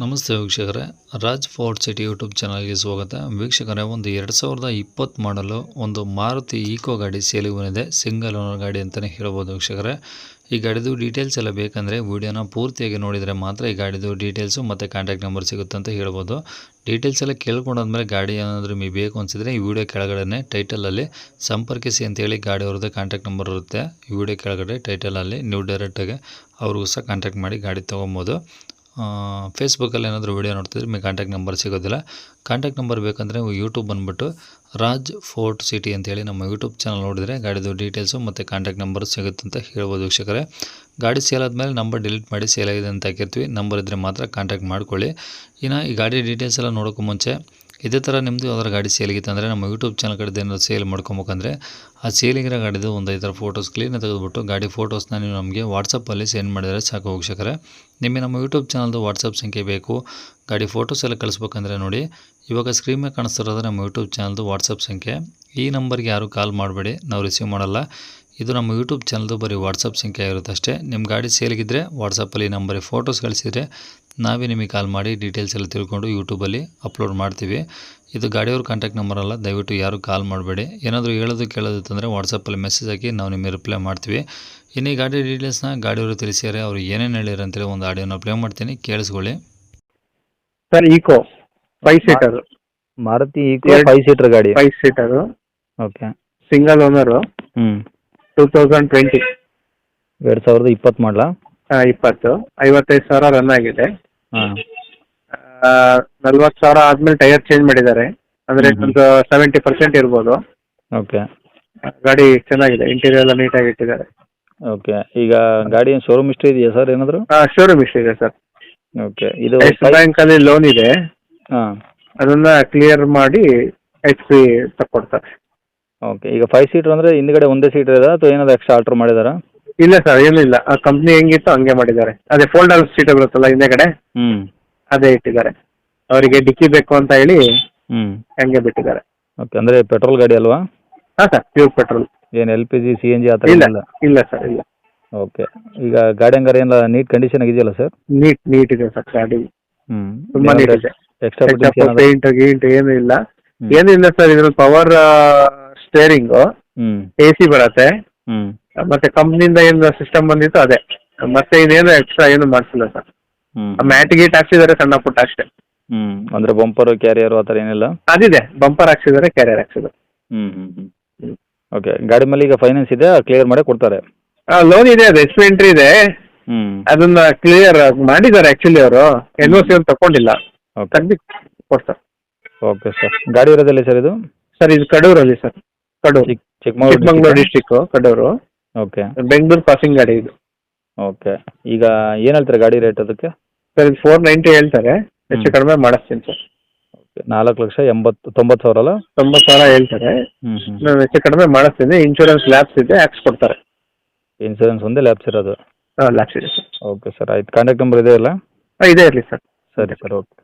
ನಮಸ್ತೆ ವೀಕ್ಷಕರೇ, Raj fort city YouTube ಚಾನಲ್ಗೆ ಸ್ವಾಗತ. ವೀಕ್ಷಕರೇ, ಒಂದು ಎರಡು ಸಾವಿರದ ಇಪ್ಪತ್ತು ಮಾಡಲು ಒಂದು ಮಾರುತಿ ಈಕೋ ಗಾಡಿ ಸೇಲಿಗೆ ಬಂದಿದೆ. ಸಿಂಗಲ್ ಓನರ್ ಗಾಡಿ ಅಂತಲೇ ಹೇಳ್ಬೋದು ವೀಕ್ಷಕರೇ. ಈ ಗಾಡಿದು ಡೀಟೇಲ್ಸ್ ಎಲ್ಲ ಬೇಕಂದರೆ ವೀಡಿಯೋನ ಪೂರ್ತಿಯಾಗಿ ನೋಡಿದರೆ ಮಾತ್ರ ಈ ಗಾಡಿದು ಡೀಟೇಲ್ಸು ಮತ್ತು ಕಾಂಟ್ಯಾಕ್ಟ್ ನಂಬರ್ ಸಿಗುತ್ತೆ ಅಂತ ಹೇಳ್ಬೋದು. ಡೀಟೇಲ್ಸ್ ಎಲ್ಲ ಕೇಳ್ಕೊಂಡಾದ್ಮೇಲೆ ಗಾಡಿ ಏನಾದರೂ ನಿಮಗೆ ಬೇಕು ಅನಿಸಿದ್ರೆ ಈ ವಿಡಿಯೋ ಕೆಳಗಡೆ ಟೈಟಲಲ್ಲಿ ಸಂಪರ್ಕಿಸಿ ಅಂತೇಳಿ ಗಾಡಿ ಅವ್ರದ್ದು ಕಾಂಟ್ಯಾಕ್ಟ್ ನಂಬರ್ ಇರುತ್ತೆ. ಈ ವಿಡಿಯೋ ಕೆಳಗಡೆ ಟೈಟಲಲ್ಲಿ ನೀವು ಡೈರೆಕ್ಟಾಗಿ ಅವ್ರಿಗೂ ಸಹ ಕಾಂಟ್ಯಾಕ್ಟ್ ಮಾಡಿ ಗಾಡಿ ತೊಗೊಬೋದು. ಫೇಸ್ಬುಕ್ಕಲ್ಲಿ ಏನಾದರೂ ವೀಡಿಯೋ ನೋಡ್ತಿದ್ರೆ ನಿಮಗೆ ಕಾಂಟ್ಯಾಕ್ಟ್ ನಂಬರ್ ಸಿಗೋದಿಲ್ಲ. ಕಾಂಟ್ಯಾಕ್ಟ್ ನಂಬರ್ ಬೇಕಂದರೆ ಯೂಟ್ಯೂಬ್ ಬಂದುಬಿಟ್ಟು ರಾಜ್ ಫೋರ್ಟ್ ಸಿಟಿ ಅಂತೇಳಿ ನಮ್ಮ ಯೂಟ್ಯೂಬ್ ಚಾನಲ್ ನೋಡಿದರೆ ಗಾಡಿದು ಡೀಟೇಲ್ಸು ಮತ್ತು ಕಾಂಟ್ಯಾಕ್ಟ್ ನಂಬರ್ ಸಿಗುತ್ತೆ ಅಂತ ಹೇಳ್ಬೋದು ವೀಕ್ಷಕರೇ. ಗಾಡಿ ಸೇಲ್ ಆದಮೇಲೆ ನಂಬರ್ ಡಿಲೀಟ್ ಮಾಡಿ ಸೇಲ್ ಆಗಿದೆ ಅಂತ ಹಾಕಿರ್ತೀವಿ. ನಂಬರ್ ಇದ್ದರೆ ಮಾತ್ರ ಕಾಂಟ್ಯಾಕ್ಟ್ ಮಾಡ್ಕೊಳ್ಳಿ. ಇನ್ನು ಈ ಗಾಡಿ ಡೀಟೇಲ್ಸ್ ಎಲ್ಲ ನೋಡೋಕ್ಕೂ ಮುಂಚೆ ಇದೇ ಥರ ನಿಮ್ಮದು ಯಾವ್ದಾರು ಗಾಡಿ ಸೇಲಿಗಿತ್ತು ಅಂದರೆ ನಮ್ಮ ಯೂಟ್ಯೂಬ್ ಚಾನಲ್ ಕಡೆ ಏನಾದ್ರು ಸೇಲ್ ಮಾಡ್ಕೊಬೇಕಂದ್ರೆ ಆ ಸೇಲಿಗಿರೋ ಗಾಡಿದು ಒಂದು ಐದರ ಫೋಟೋಸ್ ಕ್ಲೀನ್ ತೆಗೆದುಬಿಟ್ಟು ಗಾಡಿ ಫೋಟೋಸ್ನ ನೀವು ನಮಗೆ ವಾಟ್ಸಪ್ಪಲ್ಲಿ ಸೆಂಡ್ ಮಾಡಿದರೆ ಸಾಕು ವೀಕ್ಷಕರೇ ನಿಮಗೆ ನಮ್ಮ ಯೂಟ್ಯೂಬ್ ಚಾನಲ್ದು ವಾಟ್ಸಪ್ ಸಂಖ್ಯೆ ಬೇಕು. ಗಾಡಿ ಫೋಟೋಸ್ ಎಲ್ಲ ಕಳಿಸ್ಬೇಕಂದ್ರೆ ನೋಡಿ. ಇವಾಗ ಸ್ಕ್ರೀನ್ ಮೇಲೆ ಕಾಣಿಸ್ತಿರೋದು ನಮ್ಮ ಯೂಟ್ಯೂಬ್ ಚಾನಲ್ದು ವಾಟ್ಸಪ್ ಸಂಖ್ಯೆ. ಈ ನಂಬರ್ಗೆ ಯಾರು ಕಾಲ್ ಮಾಡಬೇಡಿ. ನಾವು ರಿಸೀವ್ ಮಾಡಲ್ಲ. ಇದು ನಮ್ಮ ಯೂಟ್ಯೂಬ್ ಚಾನಲ್ದು ಬರೀ ವಾಟ್ಸಪ್ ಸಂಖ್ಯೆ ಇರುತ್ತೆ ಅಷ್ಟೇ. ನಿಮ್ಮ ಗಾಡಿ ಸೇಲ್ಗಿದ್ರೆ ವಾಟ್ಸಪ್ಪಲ್ಲಿ ಈ ನಂಬರಿಗೆ ಫೋಟೋಸ್ ಕಳಿಸಿದರೆ ನಾವೇ ನಿಮಗೆ ಕಾಲ್ ಮಾಡಿ ಡೀಟೇಲ್ಸ್ ಎಲ್ಲ ತಿಳ್ಕೊಂಡು ಯೂಟ್ಯೂಬಲ್ಲಿ ಅಪ್ಲೋಡ್ ಮಾಡ್ತೀವಿ. ಇದು ಗಾಡಿಯವ್ರ ಕಾಂಟ್ಯಾಕ್ಟ್ ನಂಬರ್ ಅಲ್ಲ ದಯವಿಟ್ಟು ಯಾರು ಕಾಲ್ ಮಾಡಬೇಡಿ. ಏನಾದರೂ ಹೇಳೋದು ಕೇಳೋದಿತ್ತಂದರೆ ವಾಟ್ಸಪ್ಪಲ್ಲಿ ಮೆಸೇಜ್ ಹಾಕಿ ನಾವು ನಿಮಗೆ ರಿಪ್ಲೈ ಮಾಡ್ತೀವಿ. ಇನ್ನು ಈ ಗಾಡಿ ಡೀಟೇಲ್ಸ್ನ ಗಾಡಿಯವರು ತಿಳಿಸಿದ್ದಾರೆ ಅವರು ಏನೇನು ಹೇಳಿರ ಅಂತೇಳಿ ಒಂದು ಆಡಿಯೋನ ಪ್ಲೇ ಮಾಡ್ತೀನಿ. ಕೇಳಿಸ್ಕೊಳ್ಳಿ. Sir Eeco five seater Maruti Eeco five seater ಗಾಡಿ. Five seater okay single owner ಹ್ಞೂ ಟೂ ತೌಸಂಡ್ ಟ್ವೆಂಟಿ ಎರಡು ಸಾವಿರದ ಇಪ್ಪತ್ತು ಮಾಡಲಾ? ಇಪ್ಪತ್ತು. ಐವತ್ತೈದು ಸಾವಿರ ರನ್ ಆಗಿದೆ. ಹಾಂ. ನಲ್ವತ್ತು ಸಾವಿರ ಆದ್ಮೇಲೆ ಟೈರ್ ಚೇಂಜ್ ಮಾಡಿದ್ದಾರೆ. ಅಂದ್ರೆ. ಒಂದು ಸೆವೆಂಟಿ ಪರ್ಸೆಂಟ್ ಇರ್ಬೋದು. ಓಕೆ. ಗಾಡಿ ಚೆನ್ನಾಗಿದೆ. ಇಂಟೀರಿಯರ್ ಎಲ್ಲ ನೀಟಾಗಿ ಇಟ್ಟಿದ್ದಾರೆ. ಓಕೆ. ಈಗ ಗಾಡಿ ಏನು ಶೋರೂಮ್ ಇಷ್ಟ ಇದೆಯಾ ಸರ್ ಏನಾದರೂ? ಶೋರೂಮ್ ಇಷ್ಟ ಇದೆ ಸರ್. ಓಕೆ. ಇದು ಬ್ಯಾಂಕ್ ಅಲ್ಲಿ ಲೋನ್ ಇದೆ. ಹಾಂ. ಅದನ್ನ ಕ್ಲಿಯರ್ ಮಾಡಿ ಎಚ್ ಪಿ ತಕ್ಕೊಡ್ತಾರೆ ಓಕೆ ಈಗ ಫೈವ್ ಸೀಟರ್ ಅಂದರೆ ಹಿಂದ್ಗಡೆ ಒಂದೇ ಸೀಟರ್ ಇದೆ ಅಥವಾ ಏನಾದ್ರು ಎಕ್ಸ್ಟ್ರಾ ಆಲ್ಟ್ರ್ ಮಾಡಿದಾರ? ಇಲ್ಲ ಸರ್ ಏನಿಲ್ಲ. ಆ ಕಂಪ್ನಿ ಹೆಂಗಿತ್ತು ಹಂಗೆ ಮಾಡಿದ್ದಾರೆ. ಅದೇ ಫೋಲ್ಡರ್ ಸೀಟ್ ಬರುತ್ತಲ್ಲ ಹಿಂದೆಗಡೆ? ಹ್ಞೂ ಅದೇ ಇಟ್ಟಿದ್ದಾರೆ. ಅವರಿಗೆ ಡಿಕ್ಕಿ ಬೇಕು ಅಂತ ಹೇಳಿ ಹ್ಞೂ ಹಂಗೆ ಬಿಟ್ಟಿದ್ದಾರೆ. ಓಕೆ ಅಂದರೆ ಪೆಟ್ರೋಲ್ ಗಾಡಿ ಅಲ್ವಾ? ಹಾಂ ಸರ್ ಪ್ಯೂರ್ ಪೆಟ್ರೋಲ್ ಏನು L P G C N G ಆ ಥರ ಇಲ್ಲ ಇಲ್ಲ ಇಲ್ಲ ಸರ್ ಇಲ್ಲ. ಓಕೆ ಈಗ ಗಾಡಿ ಹಂಗಾರೆ ಎಲ್ಲ ನೀಟ್ ಕಂಡೀಷನ್ ಆಗಿದೆಯಲ್ಲ ಸರ್ ನೀಟ್ ನೀಟ್ ಇದೆ ಸರ್ ಗಾಡಿ. ಹ್ಞೂ ತುಂಬಾ ನೀಟ್ ಇದೆ. ಎಕ್ಸ್ಟ್ರಾ ಪೇಂಟ್ ಗೀಂಟ್ ಏನೂ ಇಲ್ಲ. ಏನಿಲ್ಲ ಇಲ್ಲ ಸರ್ ಇದ್ರಲ್ಲಿ ಪವರ್ ಸ್ಟೇರಿಂಗು ಎ ಸಿ ಬರುತ್ತೆ. ಮತ್ತೆ ಕಂಪ್ನಿಯಿಂದ ಏನು ಸಿಸ್ಟಮ್ ಬಂದಿತ್ತು ಅದೇ. ಮತ್ತೆ ಇನ್ನೇನು ಎಕ್ಸ್ಟ್ರಾ ಏನು ಮಾಡಿಸಿಲ್ಲ ಸರ್. ಮ್ಯಾಟ್ ಗೀಟ್ ಹಾಕ್ಸಿದಾರೆ ಸಣ್ಣ ಪುಟ್ಟ ಅಷ್ಟೇ. ಹ್ಮ್. ಅಂದ್ರೆ ಬಂಪರ್ ಕ್ಯಾರಿಯರ್ ಆತರ ಥರ ಏನಿಲ್ಲ? ಅದಿದೆ. ಬಂಪರ್ ಹಾಕ್ಸಿದಾರೆ ಕ್ಯಾರಿಯರ್ ಹಾಕ್ಸಿದ್ದಾರೆ. ಹ್ಮ್ ಹ್ಞೂ ಓಕೆ ಗಾಡಿ ಮೇಲೆ ಈಗ ಫೈನಾನ್ಸ್ ಇದೆ ಕ್ಲಿಯರ್ ಮಾಡಿ ಕೊಡ್ತಾರೆ? ಲೋನ್ ಇದೆ ಅದು ಎಸ್ ಎಂಟ್ರಿ ಇದೆ. ಅದನ್ನ ಕ್ಲಿಯರ್ ಮಾಡಿದ್ದಾರೆ ಆಕ್ಚುಲಿ ಅವರು. ಎನ್ ಓ ಸಿ ಒಂದು ತಗೊಂಡಿಲ್ಲ. ಓಕೆ ಕೊಡ್ತಾರೆ. ಓಕೆ ಸರ್ ಗಾಡಿ ಇರೋದಲ್ಲ ಸರ್ ಇದು? ಸರ್ ಇದು ಕಡೂರಲ್ಲಿ sir. Kadur. Chik Chikkamagaluru district Kadur. Okay Bengaluru passing ಗಾಡಿ ಇದು. ಓಕೆ ಈಗ ಏನು ಹೇಳ್ತಾರೆ ಗಾಡಿ ರೇಟ್ ಅದಕ್ಕೆ? ಸರ್ ಇದು ಫೋರ್ ನೈಂಟಿ ಹೇಳ್ತಾರೆ. ಹೆಚ್ಚು ಕಡಿಮೆ ಮಾಡಿಸ್ತೀನಿ ಸರ್. ನಾಲ್ಕು ಲಕ್ಷ ಎಂಬತ್ತು ತೊಂಬತ್ತು ಸಾವಿರ ಅಲ್ಲ? ತೊಂಬತ್ತು ಸಾವಿರ ಹೇಳ್ತಾರೆ. ನಾನು ಹೆಚ್ಚು ಕಡಿಮೆ ಮಾಡಿಸ್ತೀನಿ. ಇನ್ಶೂರೆನ್ಸ್ ಲ್ಯಾಬ್ಸ್ ಇದೆ ಹಾಕ್ಸ್ಕೊಡ್ತಾರೆ ಇನ್ಶೂರೆನ್ಸ್ ಒಂದೇ ಲ್ಯಾಬ್ಸ್ ಇರೋದು? ಹಾಂ ಲ್ಯಾಬ್ಸ್ ಇದೆ ಸರ್. ಓಕೆ ಸರ್ ಆಯ್ತು. ಕಾಂಟ್ಯಾಕ್ಟ್ ನಂಬರ್ ಇದೆ ಅಲ್ಲ ಹಾಂ ಇದೇ ಇರಲಿ ಸರ್. ಸರಿ ಸರ್. ಓಕೆ